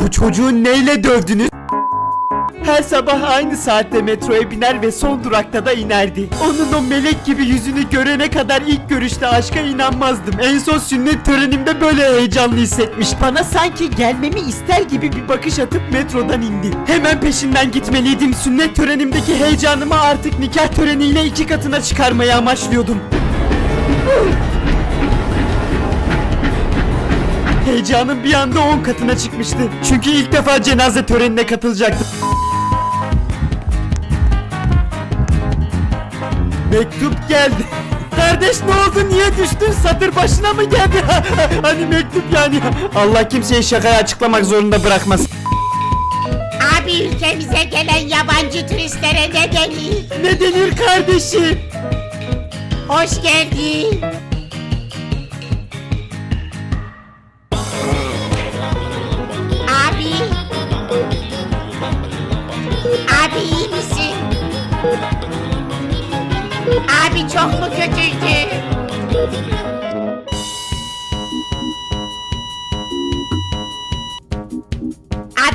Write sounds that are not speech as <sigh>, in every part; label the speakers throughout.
Speaker 1: Bu çocuğu neyle dövdünüz? Her sabah aynı saatte metroya biner ve son durakta da inerdi. Onun o melek gibi yüzünü görene kadar ilk görüşte aşka inanmazdım. En son sünnet törenimde böyle heyecanlı hissetmiş. Bana sanki gelmemi ister gibi bir bakış atıp metrodan indi. Hemen peşinden gitmeliydim. Sünnet törenimdeki heyecanımı artık nikah töreniyle iki katına çıkarmayı amaçlıyordum. Heyecanım bir anda 10 katına çıkmıştı. Çünkü ilk defa cenaze törenine katılacaktım. Mektup geldi. <laughs> Kardeş ne oldu niye düştün satır başına mı geldi? <laughs> hani mektup yani. Allah kimseyi şakaya açıklamak zorunda bırakmaz.
Speaker 2: Abi ülkemize gelen yabancı turistlere ne denir?
Speaker 1: Ne denir kardeşim?
Speaker 2: Hoş geldin.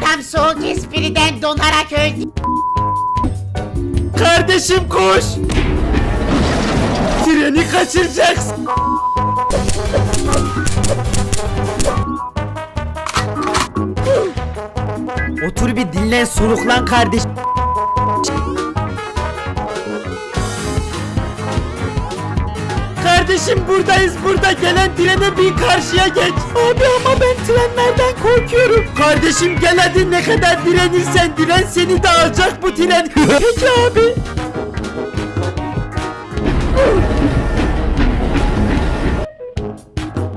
Speaker 2: Adam soğuk espriden donarak öldü.
Speaker 1: Kardeşim koş. Treni kaçıracaksın. Otur bir dinlen soluklan kardeş. Kardeşim buradayız burada gelen trene bin karşıya geç. Abi ama ben trenlerden korkuyorum. Kardeşim gel hadi ne kadar direnirsen diren seni de alacak bu tren. <laughs> Peki abi.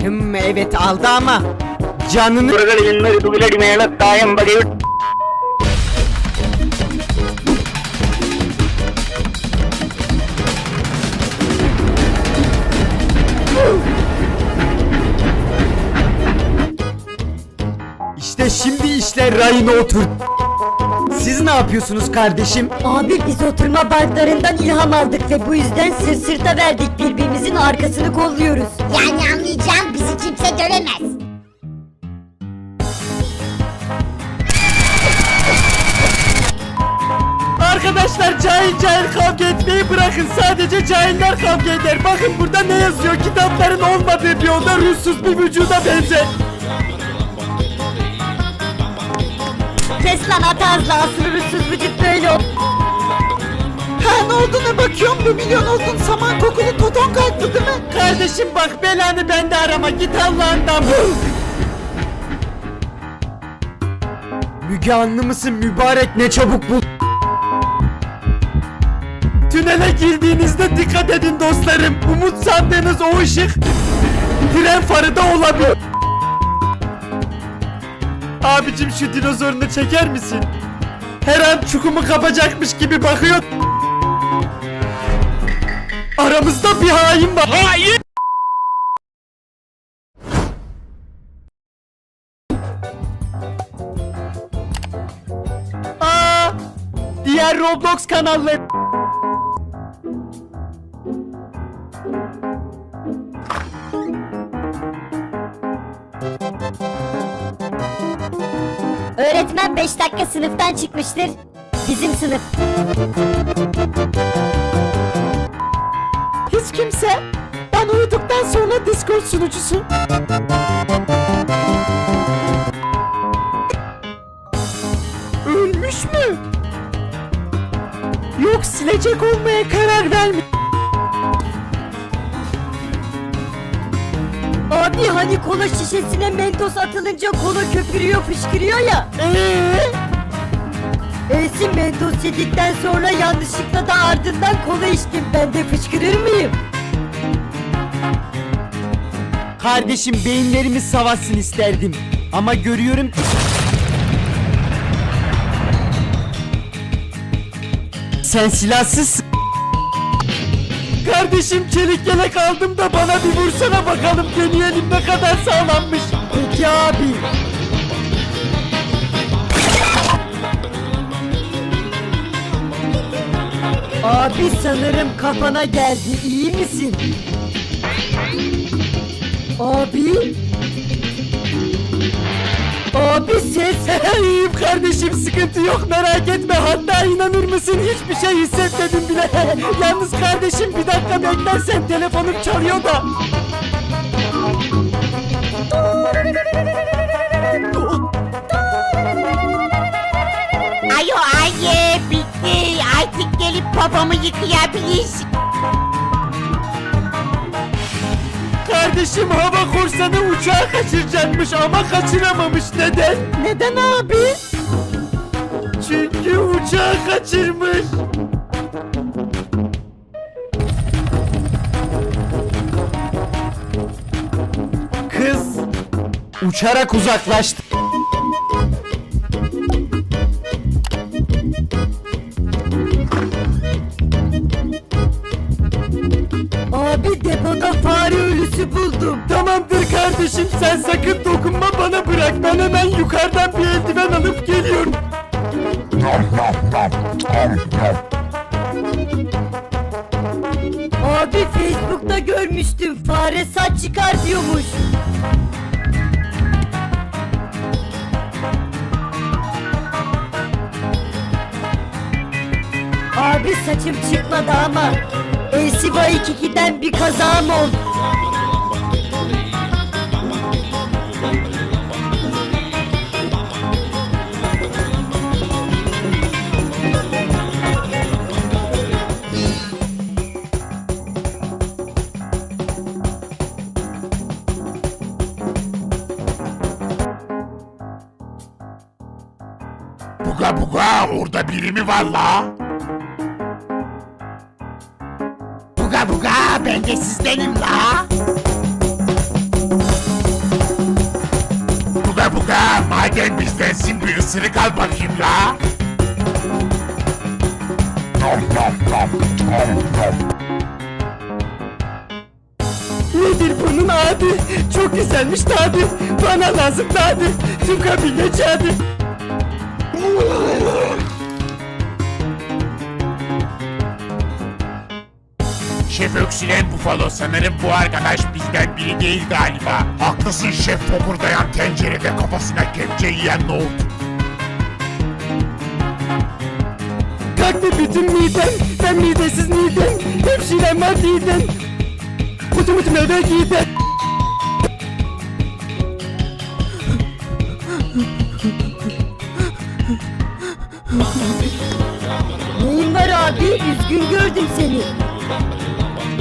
Speaker 1: Hmm, evet aldı ama canını İşte şimdi işler rayına otur. Siz ne yapıyorsunuz kardeşim?
Speaker 3: Abi biz oturma banklarından ilham aldık ve bu yüzden sırt sırta verdik birbirimizin arkasını kolluyoruz.
Speaker 2: Yani anlayacağım bizi kimse dövemez.
Speaker 1: Arkadaşlar cahil cahil kavga etmeyi bırakın. Sadece cahiller kavga eder. Bakın burada ne yazıyor? Kitapların olmadığı bir oda ruhsuz bir vücuda benzer.
Speaker 3: Kes lan at ağızlı asılırısız vücut böyle ol.
Speaker 1: Ha ne olduğuna bakıyorum bu milyon oldun saman kokulu toton kalktı değil mi? Kardeşim bak belanı bende arama git Allah'ından bul. Müge Anlı mısın mübarek ne çabuk bul. Tünele girdiğinizde dikkat edin dostlarım. Umut sandığınız o ışık tren farı da olabilir. Abicim şu dinozorunu çeker misin? Her an çukumu kapacakmış gibi bakıyor. Aramızda bir hain var. Hain! Aa, diğer Roblox kanalları.
Speaker 3: 5 dakika sınıftan çıkmıştır. Bizim sınıf.
Speaker 1: Hiç kimse ben uyuduktan sonra Discord sunucusu. Ölmüş mü? Yok silecek olmaya karar vermiş.
Speaker 3: Abi hani kola şişesine mentos atılınca kola köpürüyor fışkırıyor ya.
Speaker 1: Eee?
Speaker 3: Esin mentos yedikten sonra yanlışlıkla da ardından kola içtim. Ben de fışkırır mıyım?
Speaker 1: Kardeşim beyinlerimiz savaşsın isterdim. Ama görüyorum ki... Sen silahsızsın. Kardeşim çelik yelek aldım da bana bir vursana bakalım deneyelim ne kadar sağlammış. Peki abi.
Speaker 3: Abi sanırım kafana geldi. İyi misin? Abi? Abi ses.
Speaker 1: İyiyim kardeşim sıkıntı yok merak etme hatta inanır mısın hiçbir şey hissetmedim bile. <laughs> Yalnız kardeşim bir dakika beklersen telefonum çalıyor da.
Speaker 2: Ayo aye bitti. Artık gelip babamı yıkayabilirsin.
Speaker 1: Kardeşim hava korsanı uçağı kaçıracakmış ama kaçıramamış neden?
Speaker 3: Neden abi?
Speaker 1: Çünkü uçağı kaçırmış. Kız uçarak uzaklaştı. Kardeşim sen sakın dokunma bana bırak. Ben hemen yukarıdan bir eldiven alıp geliyorum.
Speaker 3: Abi Facebook'ta görmüştüm. Fare saç çıkar diyormuş. Abi saçım çıkmadı ama Elsiva 22'den bir kazağım oldu.
Speaker 4: Buga buga orada biri mi var la?
Speaker 2: Buga buga ben de sizdenim la.
Speaker 4: Buga buga madem bizdensin bir ısırık al bakayım la. Nom nom nom nom nom.
Speaker 1: Nedir bunun adı? Çok güzelmiş tadı. Bana lazım tadı. Tüm kabine çağdı.
Speaker 4: Şef öksüren bufalo sanırım bu arkadaş bizden biri değil galiba. Haklısın şef fokurdayan tencerede kafasına kepçe yiyen nohut.
Speaker 1: Kalktı bütün midem. Ben midesiz midem. Hemşirem var didem. Mutu mutu eve gidem.
Speaker 3: Abi? Üzgün gördüm seni.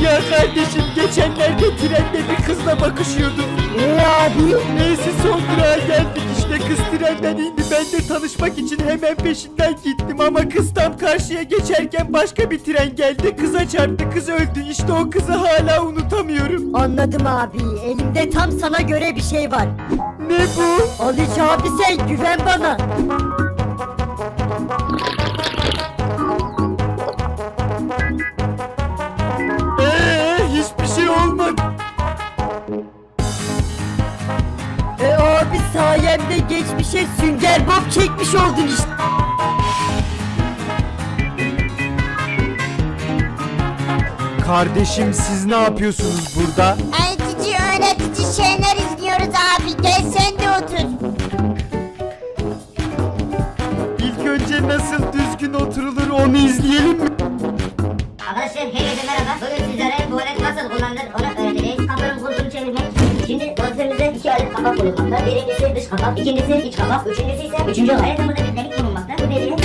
Speaker 1: Ya kardeşim geçenlerde trende bir kızla bakışıyordum.
Speaker 3: Ee abi?
Speaker 1: Neyse son durağa geldik işte kız trenden indi ben de tanışmak için hemen peşinden gittim ama kız tam karşıya geçerken başka bir tren geldi kıza çarptı kız öldü işte o kızı hala unutamıyorum.
Speaker 3: Anladım abi. Elimde tam sana göre bir şey var.
Speaker 1: Ne bu?
Speaker 3: Aliç abi sen güven bana. Sayemde geçmişe sünger bob çekmiş oldun işte.
Speaker 1: Kardeşim siz ne yapıyorsunuz burada?
Speaker 2: Eğitici öğretici şeyler izliyoruz abi. Gel sen de otur.
Speaker 1: İlk önce nasıl düzgün oturulur onu izleyelim mi?
Speaker 5: Arkadaşlar herkese merhaba. Bugün sizlere tuvalet nasıl kullanılır onu bulunmakta. Birincisi dış kapak, ikincisi iç kapak, üçüncüsü ise üçüncü olarak. Hayatımızda bir delik bulunmakta. Bu deliğe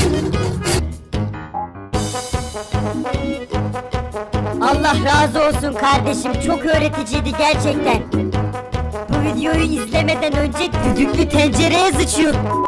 Speaker 3: Allah razı olsun kardeşim. Çok öğreticiydi gerçekten. Bu videoyu izlemeden önce düdüklü tencereye sıçıyordum.